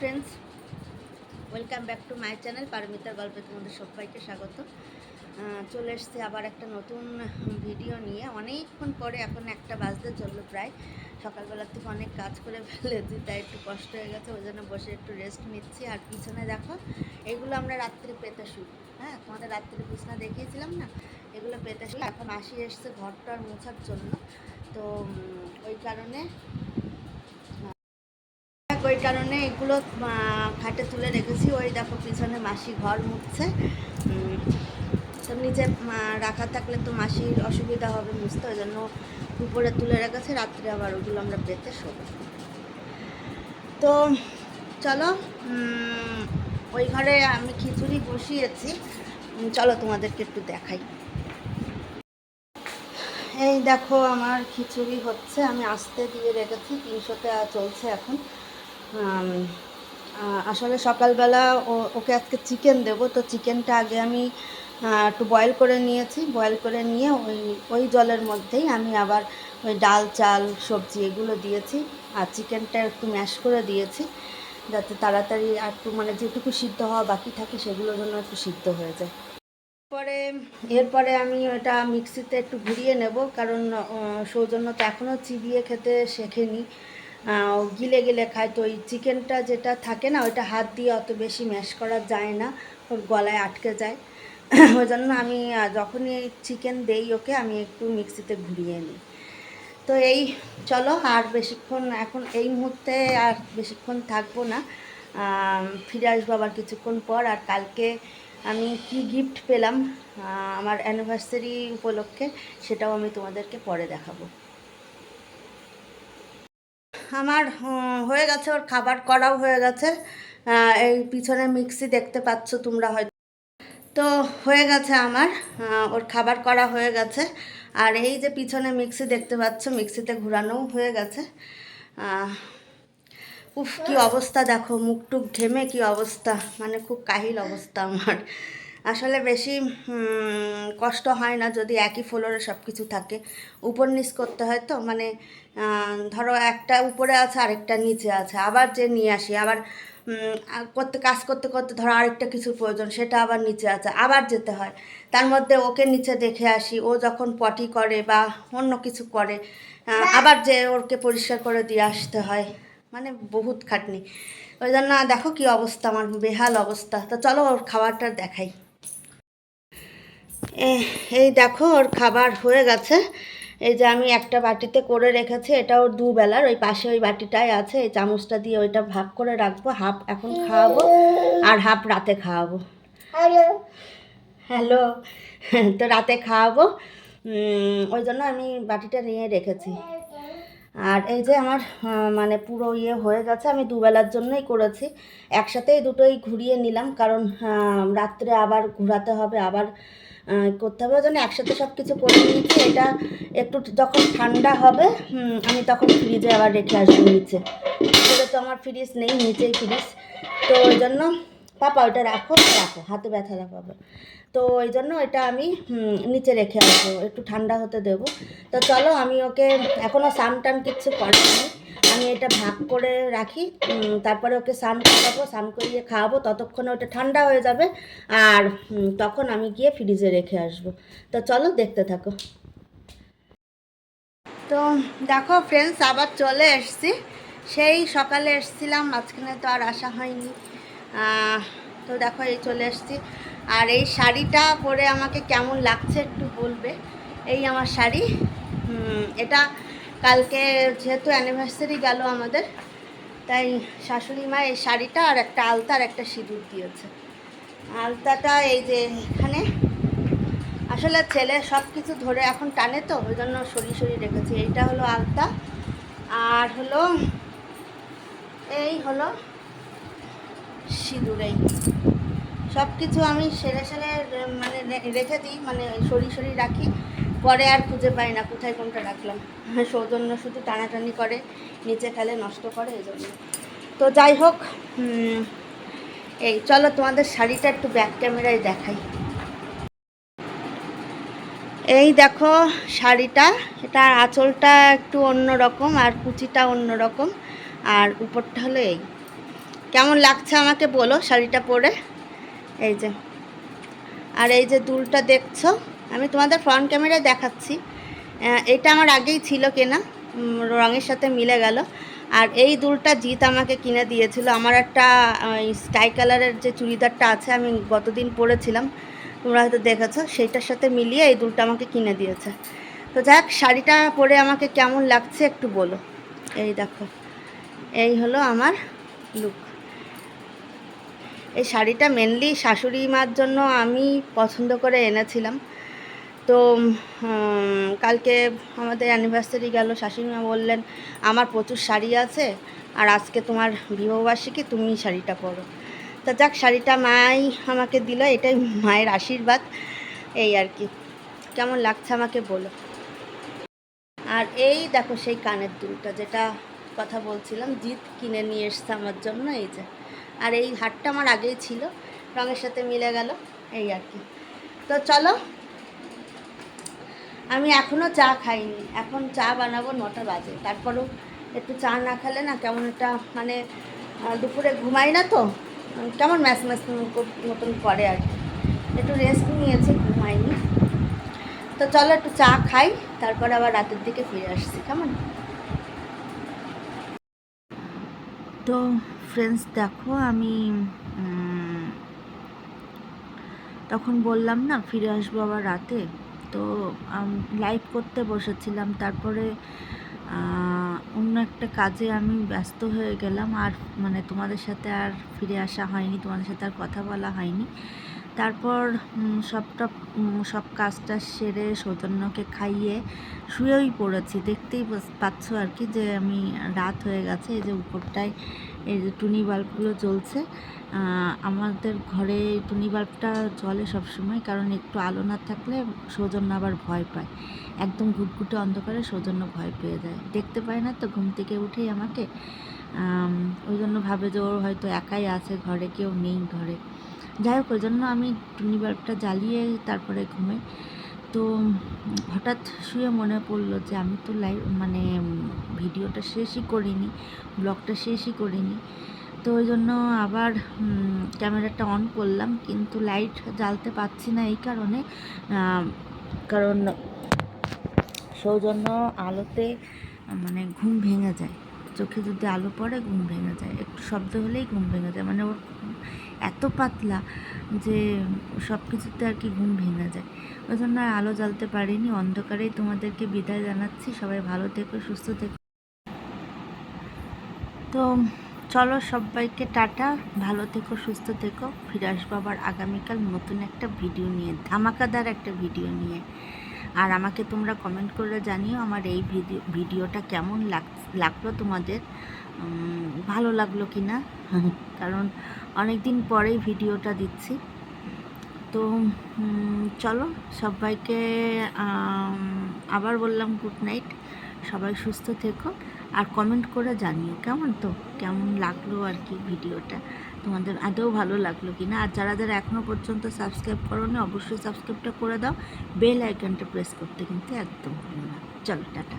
Friends welcome back to my channel পারমিতার গল্পে তোমাদের সবাইকে স্বাগত। চলে এসছি আবার একটা নতুন ভিডিও নিয়ে। অনেকক্ষণ পরে এখন একটা বাজতে চলল প্রায়। সকালবেলার থেকে অনেক কাজ করে ফেলেছি, তাই একটু কষ্ট হয়ে গেছে, ওই জন্য বসে একটু রেস্ট নিচ্ছি। আর পিছনে দেখো, এগুলো আমরা রাত্রে পেতে শুই। হ্যাঁ তোমাদের রাত্রে বিছনা দেখিয়েছিলাম না? এগুলো পেতে শুই। এখন আসি এসছে ঘরটা মোছার জন্য। তো ওই কারণে ওই কারণে এগুলো খাটে তুলে রেখেছি। ওই দেখো পিছনে মাসি ঘর মুখছে তো নিচে রাখা থাকলে তো মাসির অসুবিধা হবে মুছতে ওই জন্য উপরে তুলে রেখেছে। রাত্রে আবার ওগুলো আমরা পেতে শোবো। তো চলো ওই ঘরে আমি খিচুড়ি বসিয়েছি। চলো তোমাদেরকে একটু দেখাই। এই দেখো আমার খিচুড়ি হচ্ছে। আমি আস্তে দিয়ে রেখেছি। তিনশোতে চলছে এখন। আসলে সকালবেলা ও- ওকে আজকে চিকেন দেবো। তো চিকেনটা আগে আমি একটু বয়েল করে নিয়েছি। বয়েল করে নিয়ে ওই ওই জলের মধ্যেই আমি আবার ওই ডাল, চাল, সবজি এগুলো দিয়েছি। আর চিকেনটা একটু ম্যাশ করে দিয়েছি, যাতে তাড়াতাড়ি একটু মানে যেটুকু সিদ্ধ হওয়া বাকি থাকে সেগুলোর জন্য একটু সিদ্ধ হয়ে যায়। পরে এরপরে আমি ওটা মিক্সিতে একটু ঘুরিয়ে নেব, কারণ সৌজন্য তো এখনও চিবিয়ে খেতে শেখেনি। গিলে গিলে খায়। তো ওই চিকেনটা যেটা থাকে না, ওইটা হাত দিয়ে অত বেশি ম্যাশ করা যায় না, ওর গলায় আটকে যায়। ওই জন্য আমি যখনই চিকেন দেই ওকে, আমি একটু মিক্সিতে ঘুরিয়ে নিই। তো এই, চলো, আর বেশিক্ষণ এখন এই মুহূর্তে আর বেশিক্ষণ থাকব না। ফিরে আসব আবার কিছুক্ষণ পর। আর কালকে আমি কি গিফট পেলাম আমার অ্যানিভার্সারি উপলক্ষে, সেটাও আমি তোমাদেরকে পরে দেখাবো। আমার হয়ে গেছে, ওর খাবার করাও হয়ে গেছে। এই পিছনে মিক্সি দেখতে পাচ্ছ তোমরা হয়তো। তো হয়ে গেছে আমার ওর খাবার করা হয়ে গেছে। আর এই যে পিছনে মিক্সি দেখতে পাচ্ছ, মিক্সিতে ঘোরানোও হয়ে গেছে। উফ, কি অবস্থা দেখো, মুখ টুক ঘেমে কি অবস্থা মানে খুব কাহিল অবস্থা আমার। আসলে বেশি কষ্ট হয় না যদি একই ফ্লোরে সব কিছু থাকে। উপর নিচ করতে হয় তো মানে ধরো একটা উপরে আছে, আরেকটা নিচে আছে। আবার যে নিয়ে আসি, আবার করতে, কাজ করতে করতে ধরো আরেকটা কিছুর প্রয়োজন, সেটা আবার নিচে আছে, আবার যেতে হয়। তার মধ্যে ওকে নিচে দেখে আসি, ও যখন পটি করে বা অন্য কিছু করে আবার যে ওকে পরিষ্কার করে দিয়ে আসতে হয় মানে বহুত খাটনি। ওই জন্য দেখো কি অবস্থা, আমার বেহাল অবস্থা। তো চলো ওর খাবারটা দেখাই। এই দেখো ওর খাবার হয়ে গেছে। এই যে আমি একটা বাটিতে করে রেখেছি এটাও দুবেলার ওই পাশে ওই বাটিটাই আছে এই চামচটা দিয়ে ওইটা ভাগ করে রাখব হাফ এখন খাওয়াবো আর হাফ রাতে খাওয়াবো। হ্যালো। তো রাতে খাওয়াবো ওই জন্য আমি বাটিটা নিয়ে রেখেছি। আর এই যে আমার মানে পুরো ইয়ে হয়ে গেছে আমি দুবেলার জন্যই করেছি। একসাথেই দুটোই ঘুরিয়ে নিলাম কারণ রাত্রে আবার ঘোরাতে হবে আবার করতে হবে ওই জন্য একসাথে সব কিছু করে নিয়েছি। এটা একটু যখন ঠান্ডা হবে আমি তখন ফ্রিজে আবার রেখে আসব নিচে। তো আমার ফ্রিজ নেই, নিচেই ফ্রিজ তো ওই জন্য, পাপা, ওটা রাখো রাখো, হাতে ব্যথা পাবে। তো ওই জন্য এটা আমি নিচে রেখে আসব, একটু ঠান্ডা হতে দেবো। তো চলো, আমি ওকে এখনও স্নান টান কিচ্ছু করিনি। আমি এটা ভাগ করে রাখি তারপরে ওকে স্নান করাবো, স্নান করিয়ে খাওয়াবো, ততক্ষণে ওটা ঠান্ডা হয়ে যাবে আর তখন আমি গিয়ে ফ্রিজে রেখে আসব। তো চলো দেখতে থাকো। তো দেখো ফ্রেন্ডস আবার চলে এসছি। সেই সকালে এসছিলাম, মাঝখানে তো আর আসা হয়নি। তো দেখো এই চলে এসছি। আর এই শাড়িটা পরে আমাকে কেমন লাগছে একটু বলবে। এই আমার শাড়ি এটা কালকে যেহেতু অ্যানিভার্সারি গেল আমাদের, তাই শাশুড়ি মা এই শাড়িটা আর একটা আলতা আর একটা সিঁদুর দিয়েছে। আলতাটা এই যে এখানে। আসলে ছেলে সব কিছু ধরে এখন টানে তো, ওই জন্য সরি সরি রেখেছি। এইটা হলো আলতা, আর হলো এই হলো সিঁদুর এই। সব কিছু আমি সেরে সেরে মানে রেখে দিই মানে সরি সরি রাখি। পরে আর খুঁজে পাই না, কোথায় কোনটা রাখলাম। সৌজন্য শুধু টানাটানি করে, নিচে ফেলে নষ্ট করে এই জন্য তো যাই হোক এই চলো তোমাদের শাড়িটা একটু ব্যাক ক্যামেরায় দেখাই। এই দেখো শাড়িটা, এটা আঁচলটা একটু অন্য রকম আর কুচিটা অন্য রকম আর উপরটা হলো এই। কেমন লাগছে আমাকে বলো শাড়িটা পরে? এই যে। আর এই যে দুলটা দেখছ? আমি তোমাদের ফ্রন্ট ক্যামেরায় দেখাচ্ছি। এটা আমার আগেই ছিল কেনা রঙের সাথে মিলে গেল। আর এই দুলটা জিত আমাকে কিনে দিয়েছিল। আমার একটা স্কাই কালারের যে চুড়িদারটা আছে, আমি গতদিন পরেছিলাম। তোমরা হয়তো দেখেছ, সেইটার সাথে মিলিয়ে এই দুলটা আমাকে কিনে দিয়েছে। তো যাক, শাড়িটা পরে আমাকে কেমন লাগছে একটু বলো। এই দেখো, এই হলো আমার লুক এই শাড়িটা মেনলি শাশুড়ি মার জন্য আমি পছন্দ করে এনেছিলাম। তো কালকে আমাদের অ্যানিভার্সারি গেল শাশুড়ি মা বললেন, আমার প্রচুর শাড়ি আছে, আর আজকে তোমার বিবাহবার্ষিকী তুমি শাড়িটা পরো। তা যাক, শাড়িটা মাই আমাকে দিল, এটাই মায়ের আশীর্বাদ, এই আর কি। কেমন লাগছে আমাকে বলো। আর এই দেখো, সেই কানের দুলটা, যেটা কথা বলছিলাম, জিত কিনে নিয়ে এসছে আমার জন্য, এই যে। আর এই হারটা আমার আগেই ছিল, রঙের সাথে মিলে গেল, এই আর কি। তো চলো আমি এখনও চা খাইনি। এখন চা বানাবো নটা বাজে। তারপরেও একটু চা না খেলে না কেমন একটা মানে দুপুরে ঘুমাই না তো, কেমন ম্যাচ ম্যাচ মতন করে আর কি। একটু রেস্ট নিয়েছি, ঘুমাইনি। তো চলো একটু চা খাই, তারপরে আবার রাতের দিকে ফিরে আসছি, কেমন? তো ফ্রেন্ডস দেখো আমি তখন বললাম না, ফিরে আসব আবার রাতে। তো লাইভ করতে বসেছিলাম। তারপরে অন্য একটা কাজে আমি ব্যস্ত হয়ে গেলাম। আর মানে তোমাদের সাথে আর ফিরে আসা হয়নি। তোমাদের সাথে আর কথা বলা হয়নি। তারপর সবটা সব কাজটা সেরে সৌজন্যকে খাইয়ে শুয়েই পড়েছি। দেখতেই পাচ্ছ আর কি যে আমি রাত হয়ে গেছে। এই যে উপরটায় এই যে টুনি বাল্বগুলো জ্বলছে আমাদের ঘরে টুনি বাল্বটা জ্বলে সবসময় কারণ একটু আলো না থাকলে সৌজন্য আবার ভয় পায়। একদম ঘুটঘুটে অন্ধকারে সৌজন্য ভয় পেয়ে যায়। দেখতে পায় না তো ঘুম থেকে উঠেই আমাকে ওই জন্য ভাবে যে ওর হয়তো একাই আছে, ঘরে কেউ নেই ঘরে। যাই হোক, ওই জন্য আমি টুনি বাল্বটা জ্বালিয়ে তারপরে ঘুমাই। তো হঠাৎ শুয়ে মনে পড়ল যে আমি তো লাইভ মানে ভিডিওটা শেষই করিনি ব্লগটা শেষই করিনি। তো ওই জন্য আবার ক্যামেরাটা অন করলাম, কিন্তু লাইট জ্বালতে পারছি না এই কারণে। কারণ সৌজন্য আলোতে মানে ঘুম ভেঙে যায়। চোখে যদি আলো পড়ে, ঘুম ভেঙে যায়। একটু শব্দ হলেই ঘুম ভেঙে যায়। মানে ওর এত পাতলা যে সব কিছুতে আর কি ঘুম ভেঙে যায়। ওই জন্য আর আলো জ্বালতে পারিনি, অন্ধকারেই তোমাদেরকে বিদায় জানাচ্ছি। সবাই ভালো থেকো, সুস্থ থেকো। তো চলো সবাইকে টাটা, ভালো থেকো, সুস্থ থেকো। ফিরে আসব আবার আগামীকাল নতুন একটা ভিডিও নিয়ে, ধামাকাদার একটা ভিডিও নিয়ে। আর আমাকে তোমরা কমেন্ট করে জানিও আমার এই ভিডিও, ভিডিওটা কেমন লাগ, লাগল তোমাদের। ভালো লাগল কি না কারণ অনেক দিন পরেই ভিডিওটা দিচ্ছি। তো চলো সবাইকে আবার বললাম গুড নাইট সবাই সুস্থ থেকো। আর কমেন্ট করে জানিও কেমন তো? কেমন লাগল আর কি ভিডিওটা? তোমাদের আদৌ ভালো লাগল কি না আর যারা যারা এখনও পর্যন্ত সাবস্ক্রাইব করো না অবশ্যই সাবস্ক্রাইবটা করে দাও। বেল আইকনটা প্রেস করতে কিন্তু একদম ভুলো না। চলো টাটা।